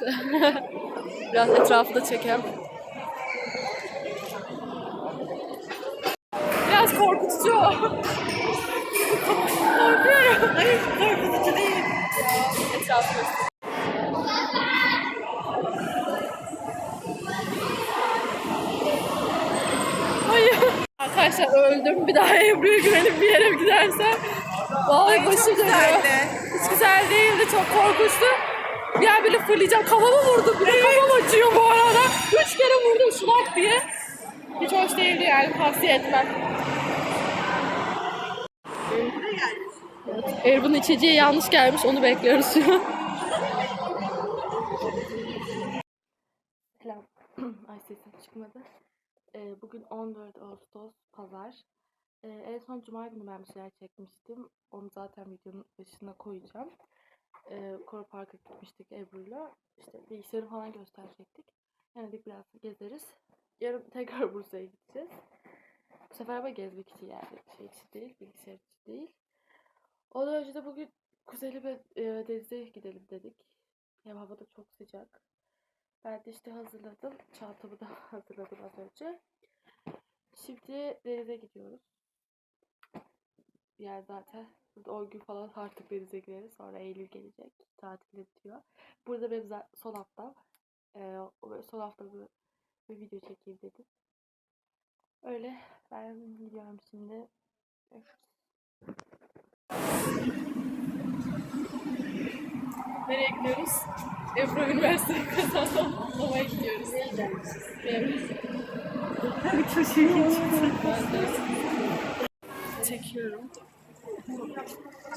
Biraz etrafı da çekem. Biraz korkutucu. Korkuyorum. Hayır korkutucu değil. Etrafı Hayır. Arkadaşlar öldüm. Bir daha Ebru'ya güvenip bir yere gidersem vallahi başım dönüyor. Hiç güzel değildi. Çok korkunçtu. Bir an bile fırlayacağım. Kafama vurdum. Bir de kafam acıyor bu arada. Üç kere vurdum şulak diye. Hiç hoş değildi yani. Tavsiye etmem. Evet. Erbu'nun içeceği yanlış gelmiş. Onu bekliyoruz şu an. Selam. Ay sesim çıkmadı. Ee, bugün 14 Ağustos Pazar. Ee, en son Cuma günü ben bir şeyler çekmiştim. Onu zaten videonun başına koyacağım. Ee, Koro Park'a gitmiştik Ebru'yla. İşte bilgisayarı falan gösterecektik. Yani dedik biraz gezeriz. Yarın tekrar Bursa'ya gideceğiz. Bu sefer böyle gezmek için yani. Şey için değil, bilgisayar için değil. Ondan önce de bugün Kuzeyli ve e, denize gidelim dedik. Hem hava da çok sıcak. Ben de işte hazırladım. Çantamı da hazırladım az önce. Şimdi denize gidiyoruz. Yani zaten burada 10 gün falan artık denize. Sonra Eylül gelecek. Tatil bitiyor. Burada benim son o böyle son haftamı bir video çekeyim dedim. Öyle. Ben gidiyorum şimdi. Nereye gidiyoruz? Ebru Üniversitesi kazandı. Havaya gidiyoruz. Evet. Çekiyorum.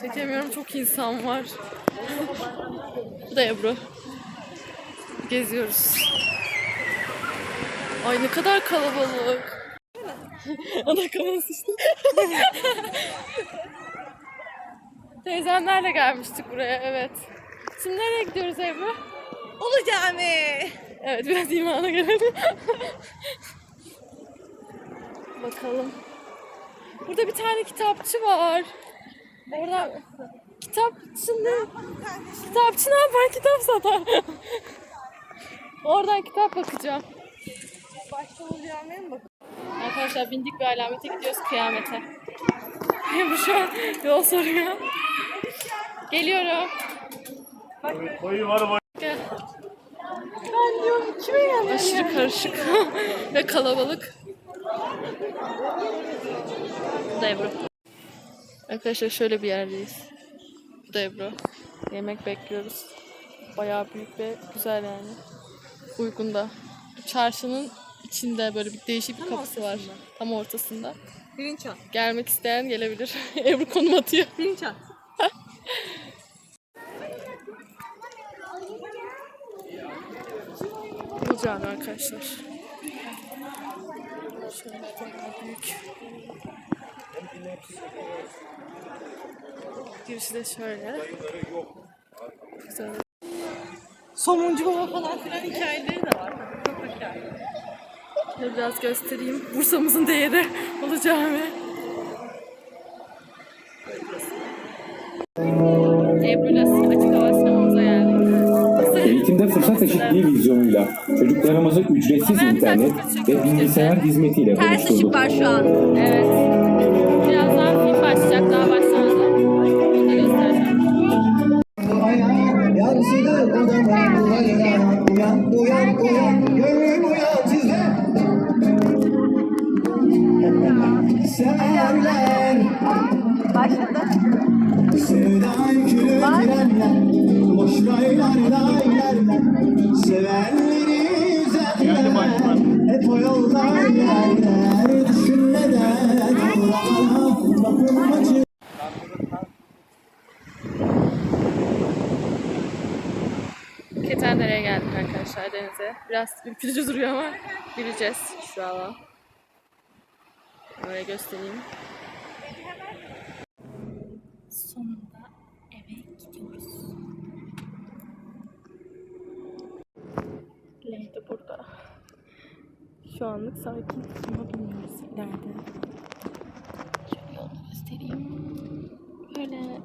Çekemiyorum çok insan var. Bu da Ebru. Geziyoruz. Ay ne kadar kalabalık. Ana kafana sıçtı. Teyzemlerle gelmiştik buraya evet. Şimdi nereye gidiyoruz Ebru? Ulu Cami. Evet biraz imana gelelim. Bakalım. Burada bir tane kitapçı var. Orada kitapçının kitapçı ne yapar kitap satar. Oradan kitap bakacağım. Başta Ulu Cami'ye mi bak? Arkadaşlar bindik bir alamete gidiyoruz kıyamete. Bu şu an yol soruyor. Geliyorum. Boyu var boyu. Gel. Ben diyorum kime geldi? Aşırı karışık ve kalabalık. Bu da Ebru. Arkadaşlar şöyle bir yerdeyiz. Bu da Ebru. Yemek bekliyoruz. Bayağı büyük ve güzel yani. Uygun da. Çarşının içinde böyle bir değişik bir kapısı var. Tam ortasında. Pirinç at. Gelmek isteyen gelebilir. Ebru konum atıyor. Pirinç at. Bu cami arkadaşlar. Şöyle bayağı büyük. Girişi de şöyle. Güzel. Somuncu baba falan filan hikayeleri de var. Çok hikaye. Şöyle biraz göstereyim. Bursa'mızın değeri Ulu Cami. Ebru'yla açık hava sinemamıza geldik. Eğitimde fırsat eşitliği vizyonuyla çocuklarımızı ücretsiz internet ve bilgisayar hizmetiyle buluşturduk. şu an. Evet. Yansıdı odamdan duvarına Uyan uyan uyan Gönlüm uyan sizde Severler Başladı. Sevda yükünü trenler Boş raylar raylar Sevenleri üzerler Hep o yoldan giderler arkadaşlar denize. Biraz ürkütücü duruyor ama gireceğiz şu an. Böyle göstereyim. Sonunda eve gidiyoruz. De burada. Şu anlık sakin ama bilmiyoruz ileride. Şöyle yolu göstereyim. Böyle.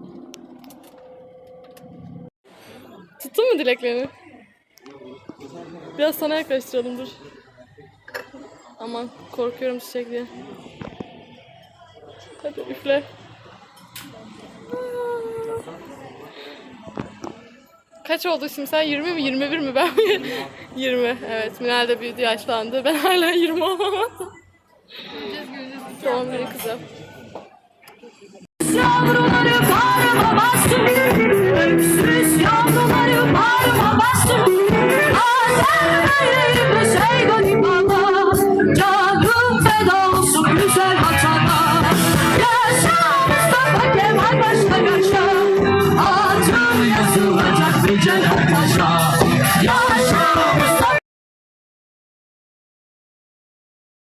Tuttun mu dileklerini? Biraz sana yaklaştıralım dur. Aman korkuyorum çiçek diye. Hadi üfle. Kaç oldu şimdi sen 20 mi 21 mi ben mi? 20 evet Minal de büyüdü yaşlandı ben hala 20 olamadım. Doğum günü kızım. Yavruları bağrıma bastım